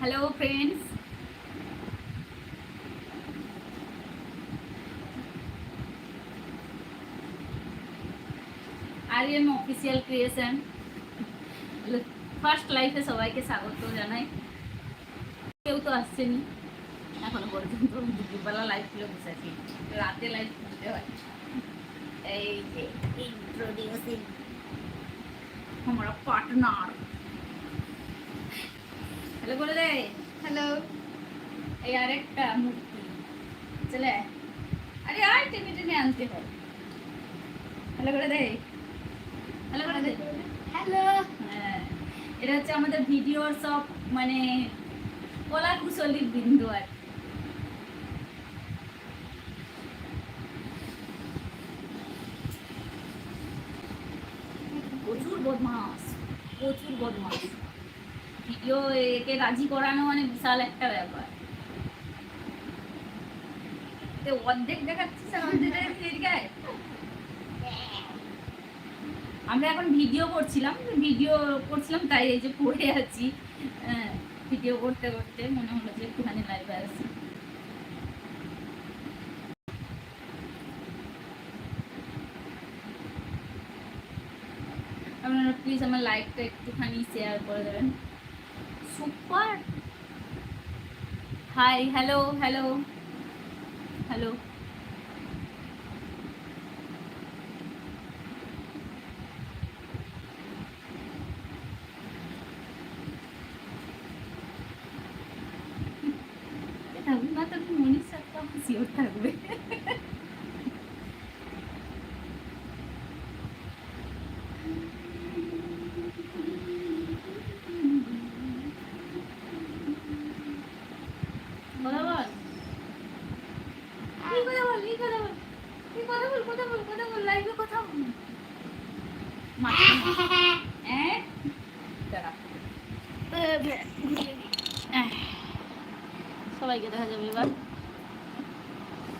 Hello friends Ariyan official creation first লাইফে সবাইকে স্বাগত জানাই। কেউ তো আসছেনি। এখন পর্যন্ত দুপুরবেলা লাইফগুলো বসেছি। রাতে লাইফ খুলতে হয় এই যে ইন্ট্রোডিউসিং আমরা পার্টনার হ্যালো বলে দে হ্যালো এই আরেকটা মূর্তি চলে আরে আর টেনে টেনে আনতে হয় হ্যালো করে দে হ্যালো করে দে হ্যালো হ্যাঁ এটা হচ্ছে আমাদের ভিডিওর সব মানে কলা কুশলীর বিন্দু আর প্রচুর বদমাস প্রচুর বদমাস ভিডিও একে রাজি করানো মানে বিশাল একটা ব্যাপার। অর্ধেক দেখাচ্ছিস আমরা এখন ভিডিও করছিলাম ভিডিও করছিলাম তাই এই যে পড়ে আছি। হ্যাঁ, ভিডিও করতে করতে মনে হলো যে একটুখানি লাইভে আসি আপনারা প্লিজ আমার লাইভটা একটুখানি শেয়ার করে দেবেন। Super hi hello hello hello না তো মনির সাথে আমার শিওর থাকবে কথা বল কথা বল এই কথা বল? কথা বল কথা বল কথা বল লাইভে কথা বল। মাথা হ্যাঁ? আহ, সবাইকে দেখা যাবে এবার।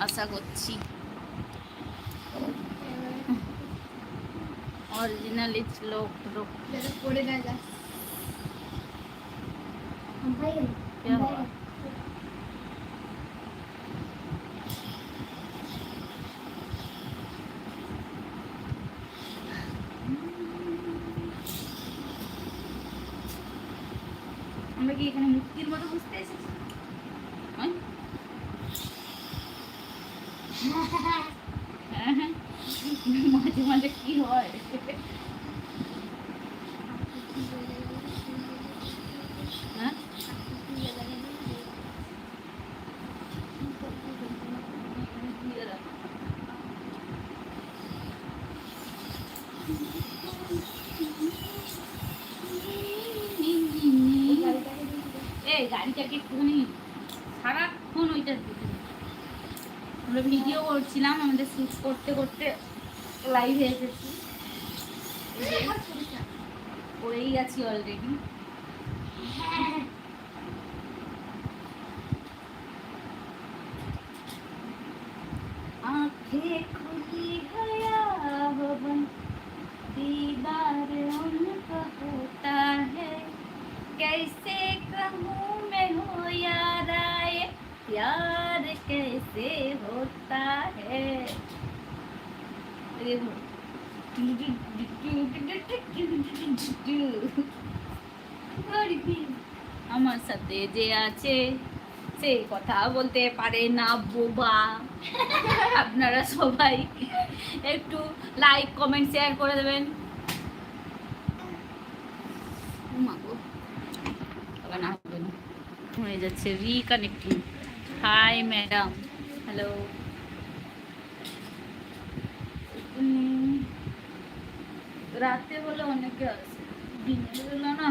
আশা করছি। অরিজিনাল লোক পড়ে না যা আমরা কি এখানে মুক্তির মতো বুঝতে এসেছি হ্যাঁ? হ্যাঁ, হ্যাঁ। মাঝে মাঝে কি হয় হ্যাঁ দিয়ে দাও। এই গাড়িটাকে একটুখানি সারাক্ষণ ওইটা দিতে হবে। আমরা ভিডিও করছিলাম আমাদের শ্যুট করতে করতে লাইভ হয়ে গেছি। ওই আছি অলরেডি যে আছে, সে কথা বলতে পারে না বোবা। আপনারা সবাই একটু লাইক কমেন্ট শেয়ার করে দেবেন। না হয়ে যাচ্ছে রিকানেক্টিং হাই ম্যাডাম হ্যালো রাতে বলে অনেকে আসে দিনের বেলা না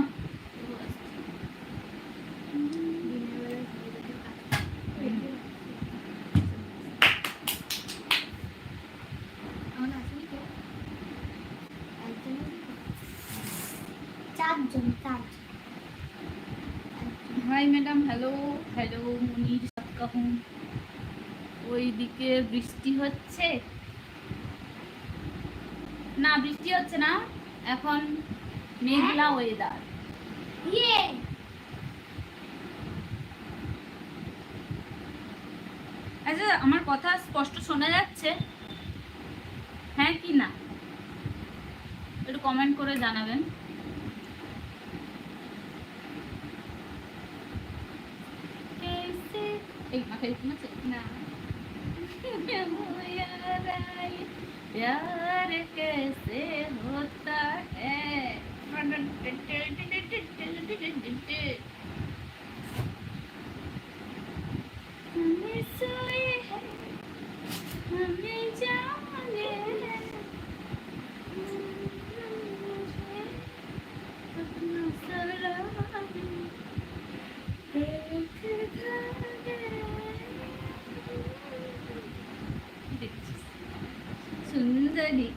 হচ্ছে? না বৃষ্টি হচ্ছে না। এখন মেঘলা হ্যাঁ? ওয়েদার আচ্ছা আমার কথা স্পষ্ট শোনা যাচ্ছে? হ্যাঁ কি না? একটু কমেন্ট করে জানাবেন। এই মাথায় না। प्यार कैसे होता है? हमें सोए हैं हमें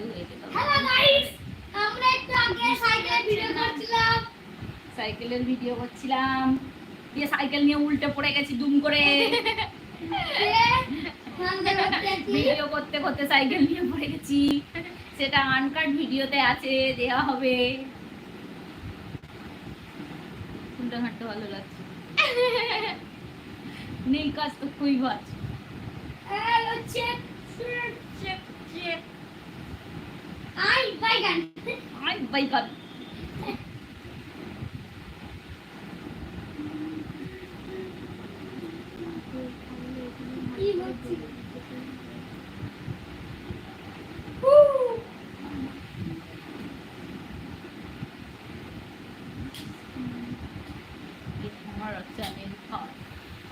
ভিডিও রেখে দাও আমরা একটু আগে সাইকেলের ভিডিও করছিলাম। সাইকেলের ভিডিও করছিলাম। দিয়ে সাইকেল নিয়ে উল্টে পড়ে গেছি দুম করে। ভিডিও করতে করতে সাইকেল নিয়ে পড়ে গেছি। সেটা আনকাট ভিডিওতে আছে দেওয়া হবে। কোনটা ঘাটতে ভালো লাগছে? নেই কাজ তো খুবই বাজ। হচ্ছে आई बैगन आई बैगन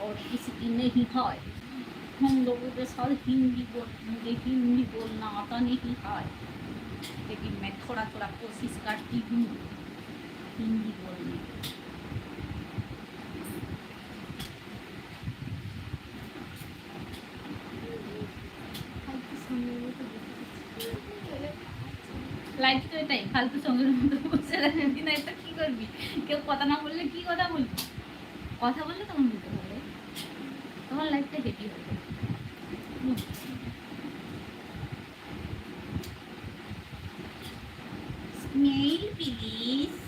और किसी नहीं है हम लोगों के साथ हिंदी बोल मुझे हिंदी बोलना आता नहीं है लेकिन मैं थोड़ा थोड़ा कोशिश करती हूँ हिंदी बोलने की লাইফ তো এটাই ফালতু সঙ্গের মতো বসে রাখবি না এটা কি করবি কেউ কথা না বললে কি কথা বলবি কথা বললে তখন বুঝতে পারবে তোমার লাইফটা হেঁটে হবে Please.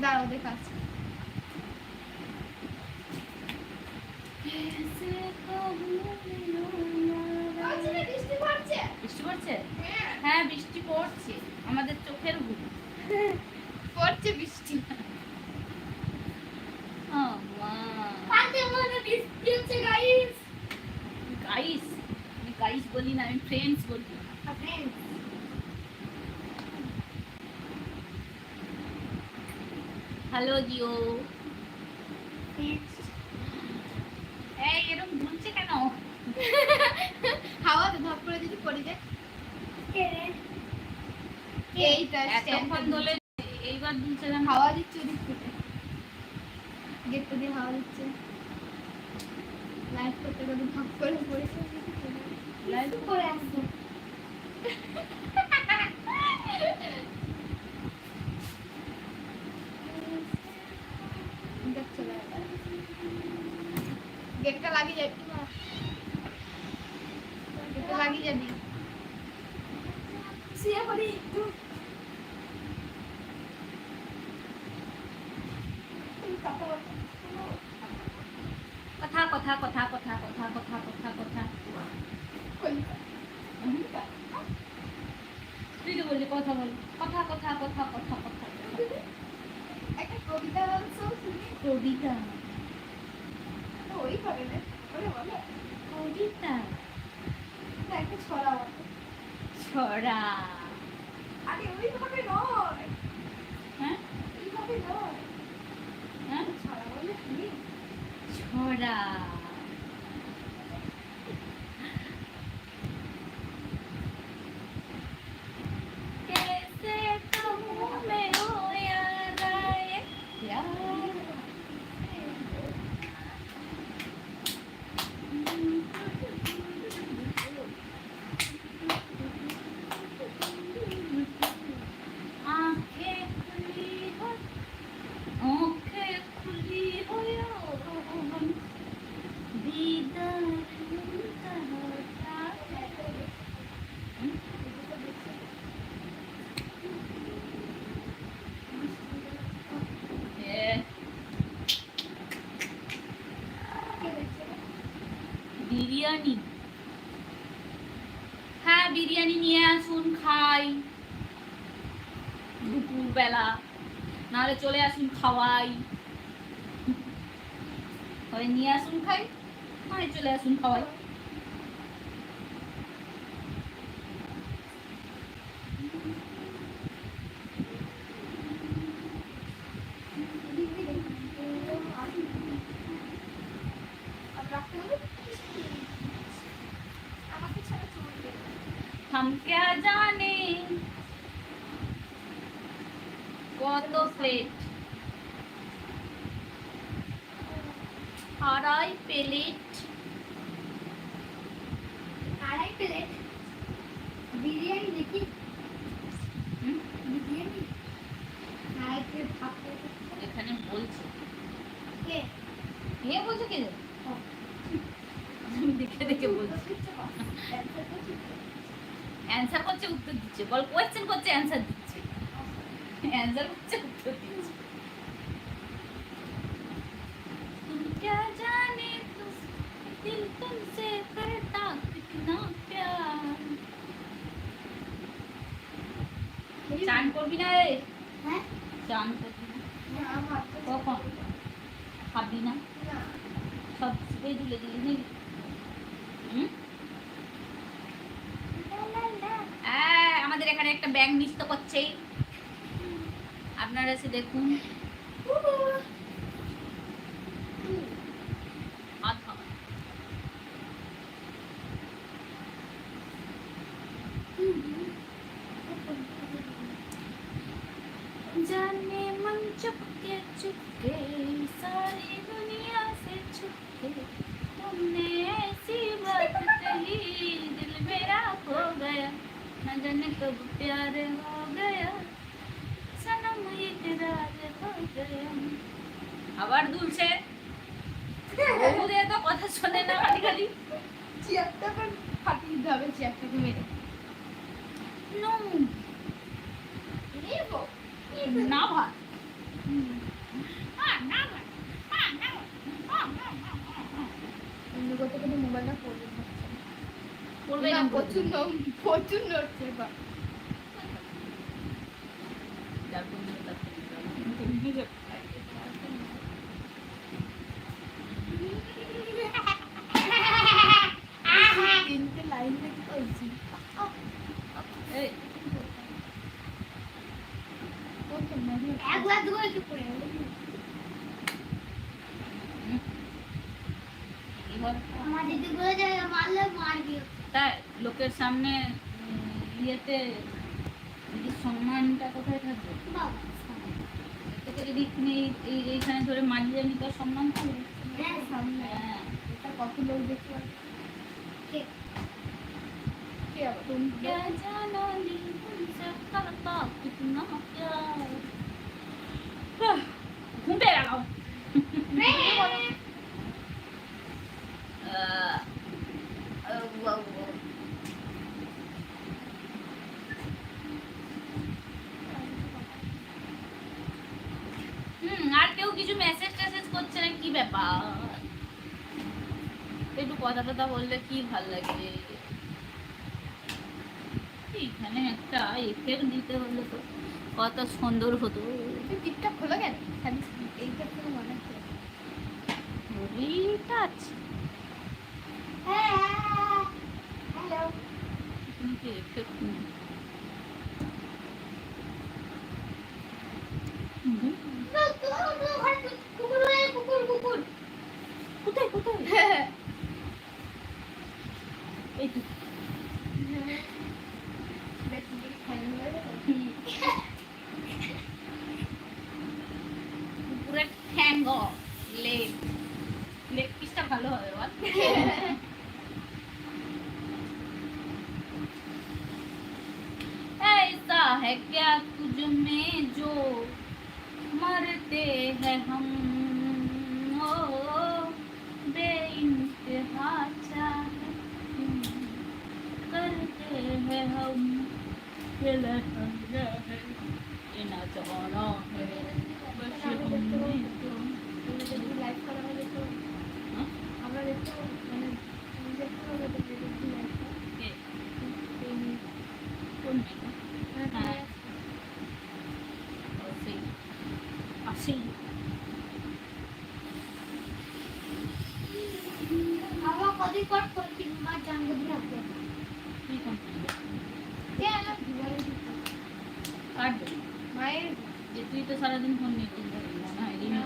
দাঁড়াও দেখাচ্ছি। বৃষ্টি পড়ছে? হ্যাঁ।, হ্যাঁ বৃষ্টি পড়ছে। আমাদের চোখের ঘুম। এইটা এতক্ষণ ধরে এইবার দুলছে কেন হাওয়া দিচ্ছে ওদিক থেকে। গেটটা দিয়ে হাওয়া দিচ্ছে। লাইট করতে করতে ধপ করে পড়েছে। লাইট করে আসছে। গেটটা লাগিয়ে যাবি। গেটটা লাগিয়ে যাবি? বললি কথা বল। কথা কথা কথা কথা কথা। একটা কবিতা বলছো কবিতা? ওই করে না কবিতা? একটা ছড়া। বলো ছড়া? আরে ওইভাবে নয়। হ্যাঁ? এইভাবে নয়। হ্যাঁ? ছড়া বলে ছড়া। আসুন খাই নয় চলে আসুন খাওয়াই কে? কে বলছে কে আমি দেখে দেখে বলছি অ্যান্সার করছে উত্তর দিচ্ছে বল কোয়েশ্চেন করছে অ্যান্সার দিচ্ছে অ্যান্সার করছে উত্তর দিচ্ছে तुम क्या जाने तुम दिल तुमसे करता कितना प्यार চান করবি না রে হ্যাঁ? চান করবি না না, ভাত তো কখন? খাবি না। সব ছুটে তুলে দিলি নাকি? আমাদের এখানে একটা ব্যাগ মিস তো করছেই আপনারা এসে দেখুন না ভাত মোবাইলটা পড়বে পড়বে প্রচণ্ড হচ্ছে বা। যার সামনে উম, ইয়েতে যদি সম্মানটা কোথায় থাকবে বাবা তোকে যদি এখানে এই- এই এইখানে ধরে মাঝে জানি তোর সম্মান থাকবে হ্যাঁ সামনে হ্যাঁ এটা কত লোক দেখতে পাচ্ছে ঠিক কে আবার तुम क्या जाना नी तुमसे करता कितना प्यार आह, घूम पे लगाओ কথা বললে কি ভালো লাগে? এখানে একটা এফেক্ট দিতে হলে তো। কত সুন্দর হতো। খোলা কেন? এইটা পুরো মনে হচ্ছে টাচ হ্যালো। এফেক্ট ভালো হবে বল ऐसा है क्या तुझ में जो मरते हैं हम ओ बेइंतहा चाहत करते हैं हम ये लहंगा মায়ের যে তুই তো সারাদিন ফোন নিয়ে না না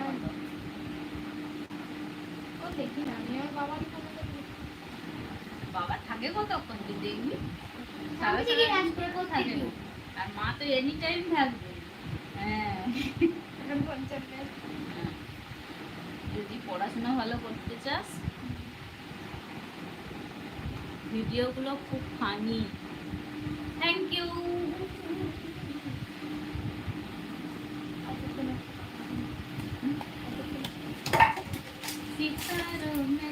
ও দেখি না আমি আমার বাবারই ফোনে বাবা থাকে। কতক্ষণ তুই দেখবি। আর মা তো এনি টাইম থাকবে। হ্যাঁ। যদি পড়াশোনা ভালো করতে চাস ভিডিওগুলো খুব ফানি থ্যাংক ইউ সিতারো মে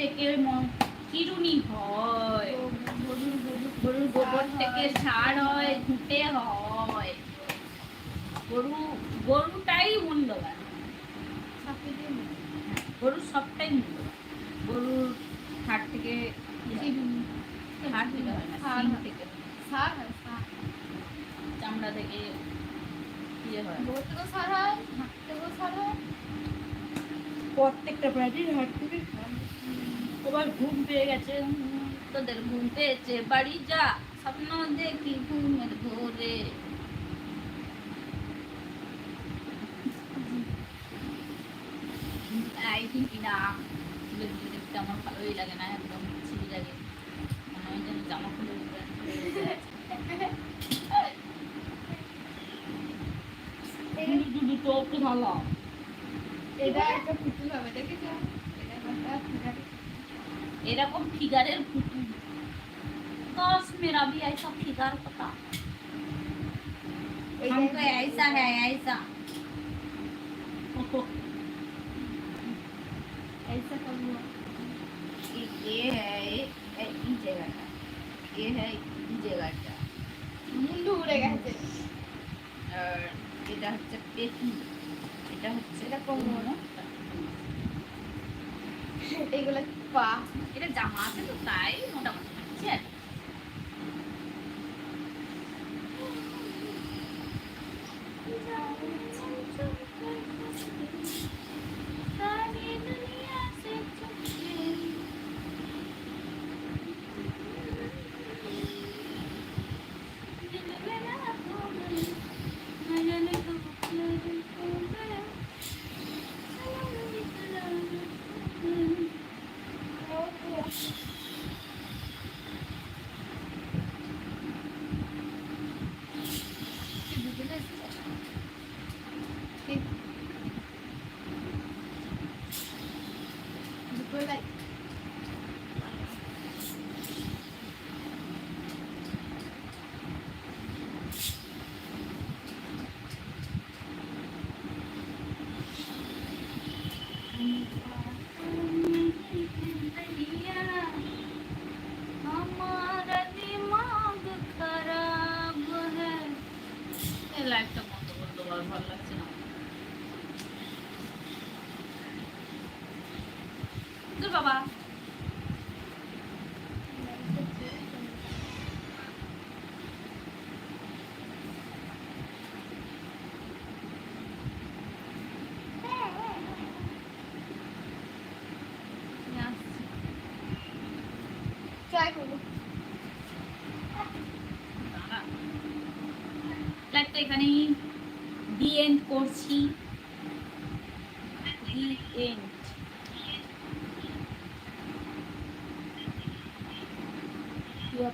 থেকে চিরুনি হয়। গরুর গোবর থেকে সার হয় ঘুঁটে হয়। গরু গরুটাই মূল্যবান। গরুর সবটাই মূল্যবান। গরুর হাট থেকে হাট থেকে হয়। না থেকে। সার হয় চামড়া থেকে ইয়ে হয়। গোবর থেকেও সার হয় হাঁট সার হয়। প্রত্যেকটা প্রাণীর হাট থেকে তোমার ঘুম পেয়ে গেছে তোদের ঘুম পেয়েছে বাড়ি যা স্বপ্ন দেখি ঘুমের ঘোরে আই থিঙ্ক না দেখতে আমার ভালোই লাগে না একদম ছিড়ি লাগে মনে হয় যেন জামা খুলে দুটো ভালো এটা একটা পুতুল হবে দেখেছ এরকম ফিগারের ভুতু দশ মেরা भी ऐसा फिगर पता हमको ऐसा है ऐसा। ऐसा कब हुआ? ये है এই জায়গাটা ये है এই জায়গাটা মুন্ডু উড়ে গেছে আর এটা হচ্ছে পেটি এটা হচ্ছে এটা কোমর এইগুলো পা এটা জামা আছে তো তাই মোটামুটি। ঠিক আছে?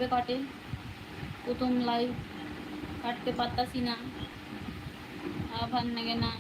কীভাবে কাটে। প্রথম লাইভ কাটতে পারতাছি না। ভালো লাগে না।